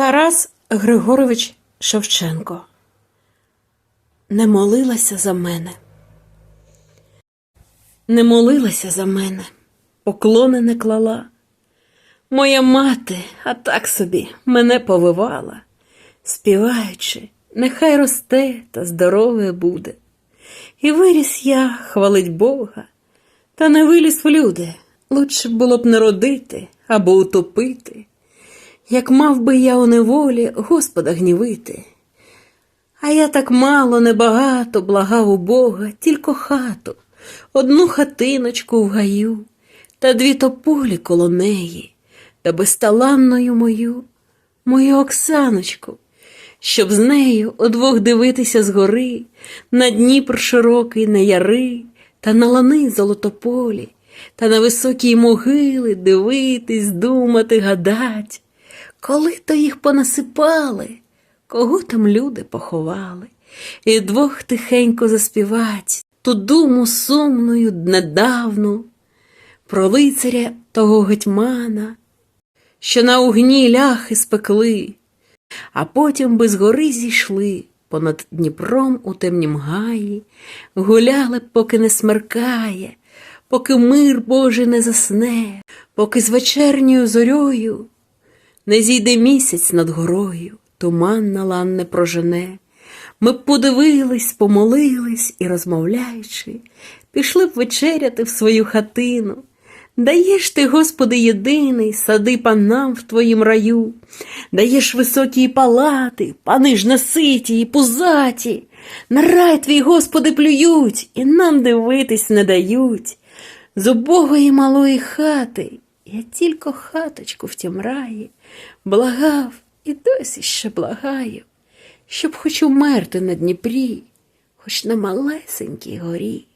Тарас Григорович Шевченко не молилася за мене. Не молилася за мене, поклони не клала. Моя мати, а так собі, мене повивала, співаючи, нехай росте та здорове буде. І виріс я, хвалить Бога, та не виліз в люди. Лучше було б не родити або утопити, як мав би я у неволі Господа гнівити. А я так мало, небагато благав у Бога, тільки хату, одну хатиночку в гаю, та дві тополі коло неї, та безталанною мою, мою Оксаночку, щоб з нею удвох дивитися згори, на Дніпр широкий, на яри, та на лани золотополі, та на високі могили дивитись, думати, гадать. Коли то їх понасипали, кого там люди поховали, і двох тихенько заспівать ту думу сумною недавну про лицаря того гетьмана, що на угні ляхи спекли, а потім би з гори зійшли понад Дніпром у темнім гаї, гуляли, поки не смеркає, поки мир Божий не засне, поки з вечерньою зорьою не зійде місяць над горою, туман на лан не прожене. Ми б подивились, помолились і, розмовляючи, пішли б вечеряти в свою хатину. Даєш ти, Господи, єдиний, сади панам в твоїм раю, даєш високі палати, пани ж наситі і пузаті, на рай твій, Господи, плюють, і нам дивитись не дають. З убогої малої хати я тільки хаточку в тім раї благав і досі ще благаю, щоб хоч умерти на Дніпрі, хоч на малесенькій горі.